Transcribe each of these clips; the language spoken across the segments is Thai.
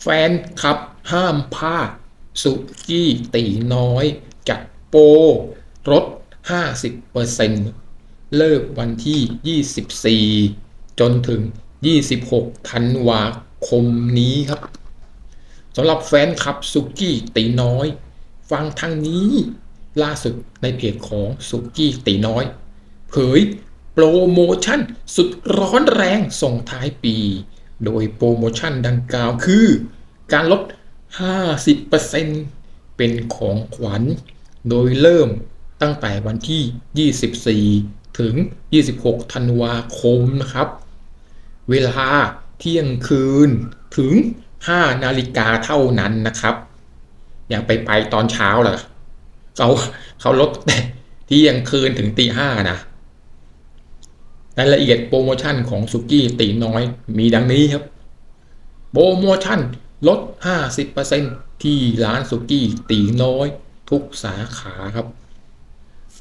แฟนคลับห้ามพลาด สุกี้ตีน้อย จัดโปรลด 50%เลิกวันที่ 24 จนถึง 26 ธันวาคมนี้ครับสำหรับแฟนคลับสุกี้ตีน้อย ฟังทางนี้ล่าสุดในเพจของสุกี้ตีน้อย เผยโปรโมชั่นสุดร้อนแรงส่งท้ายปี โดยโปรโมชั่นดังกล่าวคือ การลด 50%เป็นของขวัญ โดยเริ่มตั้งแต่วันที่ 24 ถึง 26 ธันวาคมนะครับ เวลาเที่ยงคืนถึง 5 นาฬิกาเท่านั้นนะครับ อย่าไปไปตอนเช้าล่ะเขาเขาลดแต่เที่ยงคืนถึงตีห้านะ รายละเอียดโปรโมชั่นของสุกี้ตีน้อยมีดังนี้ครับ โปรโมชั่นลด 50%ที่ร้านสุกี้ตีน้อย ทุกสาขาครับ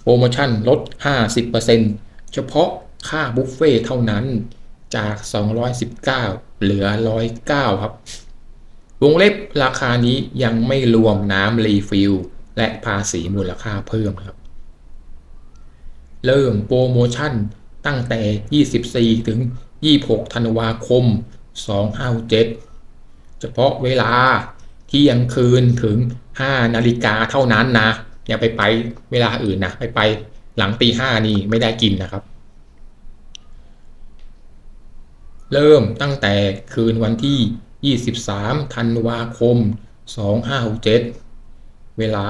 โปรโมชั่นลด 50%เฉพาะค่าบุฟเฟ่เท่านั้นจาก 219 เหลือ 109 ครับ วงเล็บราคานี้ยังไม่รวมน้ำรีฟิลและภาษีมูลค่าเพิ่มครับ เริ่มโปรโมชั่น ตั้งแต่ 24 ถึง 26 ธันวาคม 257 เฉพาะเวลาเที่ยงคืนถึง 5 นาฬิกาเท่านั้นนะ อย่าไปไปเวลาอื่นนะ ไปไปหลังตีห้านี่ไม่ได้กินนะครับ เริ่มตั้งแต่คืนวันที่ 23 ธันวาคม 2567 เวลา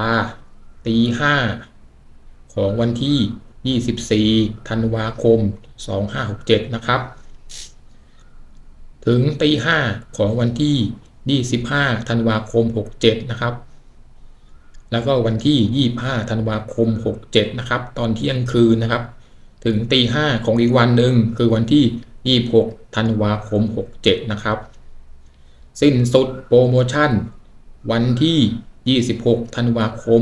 ตีห้าของวันที่ 24ธันวาคม 2567 นะครับ ถึงตีห้าของวันที่ 25ธันวาคม 67 นะครับ แล้วก็วันที่ 25ธันวาคม 67 นะครับ ตอนเที่ยงคืนนะครับ ถึงตีห้าของอีกวันหนึ่งคือวันที่ 26ธันวาคม 67 นะครับ สิ้นสุดโปรโมชั่น วันที่ 26ธันวาคม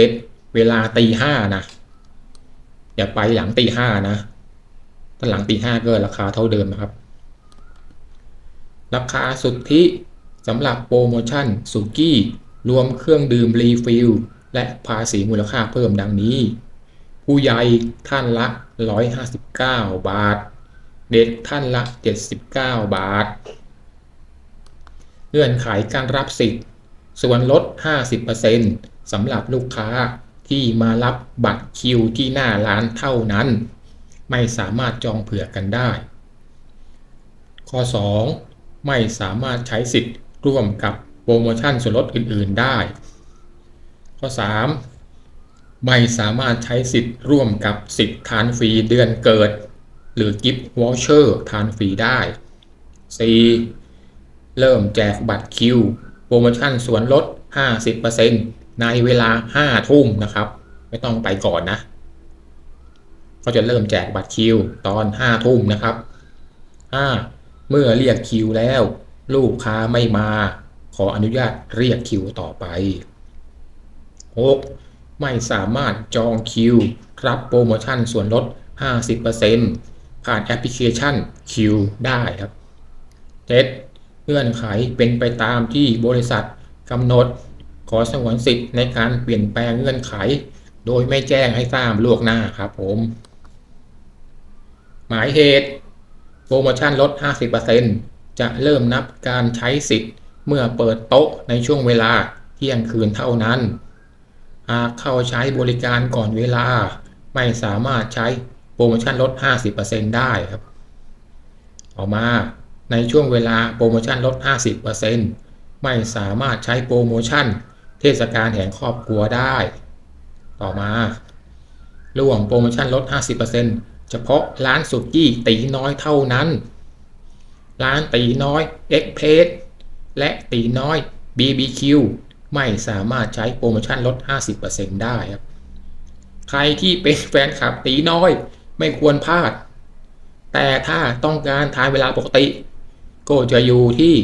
67 เวลาตีห้านะ อย่าไปหลังตีห้านะถ้าหลังตีห้าก็ราคาเท่าเดิมนะครับ ราคาสุทธิสำหรับโปรโมชั่นสุกี้ รวมเครื่องดื่มรีฟิลและภาษีมูลค่าเพิ่มดังนี้ ผู้ใหญ่ท่านละ 159 บาท เด็กท่านละ 79 บาทเงื่อนไขการรับสิทธิ์ ส่วนลด 50%สำหรับลูกค้า ที่มารับบัตรคิวที่หน้าร้านเท่านั้น ไม่สามารถจองเผื่อกันได้ ข้อ 2 ไม่สามารถใช้สิทธิ์ร่วมกับโปรโมชั่นส่วนลดอื่น ๆ ได้ ข้อ 3 ไม่สามารถใช้สิทธิ์ร่วมกับสิทธิ์ทานฟรีเดือนเกิด หรือกิฟต์วอชเชอร์ทานฟรีได้ 4. เริ่มแจกบัตรคิว โปรโมชั่นส่วนลด 50% ในเวลา5ทุ่มนะครับ ไม่ต้องไปก่อนนะเขาจะเริ่มแจกบัตรคิวตอน5ทุ่มนะครับ 5. เมื่อเรียกคิวแล้ว ลูกค้าไม่มา ขออนุญาตเรียกคิวต่อไป 6. ไม่สามารถจองคิว รับโปรโมชั่นส่วนลด 50%ผ่านแอปพลิเคชันคิวได้ครับ 7. เงื่อนไขเป็นไปตามที่บริษัทกำหนด ขอสงวนสิทธิ์ในการเปลี่ยนแปลงเงื่อนไข โดยไม่แจ้งให้ทราบล่วงหน้าครับผม หมายเหตุ โปรโมชั่นลด 50%จะเริ่มนับการใช้สิทธิ์เมื่อเปิดโต๊ะในช่วงเวลาเที่ยงคืนเท่านั้น หากเข้าใช้บริการก่อนเวลา ไม่สามารถใช้โปรโมชั่นลด 50%ได้ครับต่อมาในช่วงเวลาโปรโมชั่นลด 50%ไม่สามารถใช้โปรโมชั่น เทศกาลแห่งครอบครัวได้ ต่อมาร่วมโปรโมชั่นลด 50%เฉพาะร้านสุกี้ตีน้อยเท่านั้น ร้านตีน้อยเอ็กเพสและตีน้อย BBQ ไม่สามารถใช้โปรโมชั่นลด 50%ได้ครับ ใครที่เป็นแฟนคลับตีน้อยไม่ควรพลาด แต่ถ้าต้องการทานเวลาปกติ ก็จะอยู่ที่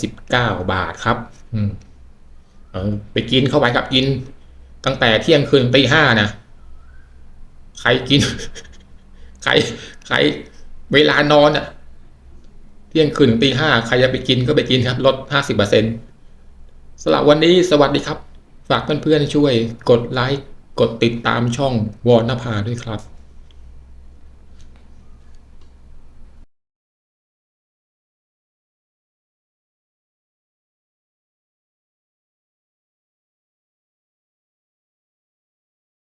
219 บาทครับอืม ไปกินเข้าไปครับกิน ตั้งแต่เที่ยงคืนตีห้านะใครกิน ใครใครเวลานอนอะเที่ยงคืนตีห้าใครจะไปกินก็ไปกินครับลดห้าสิบเปอร์เซ็นต์สำหรับวันนี้สวัสดีครับ ฝากเพื่อนๆช่วย กดไลค์กดติดตามช่องวอนนภาด้วยครับ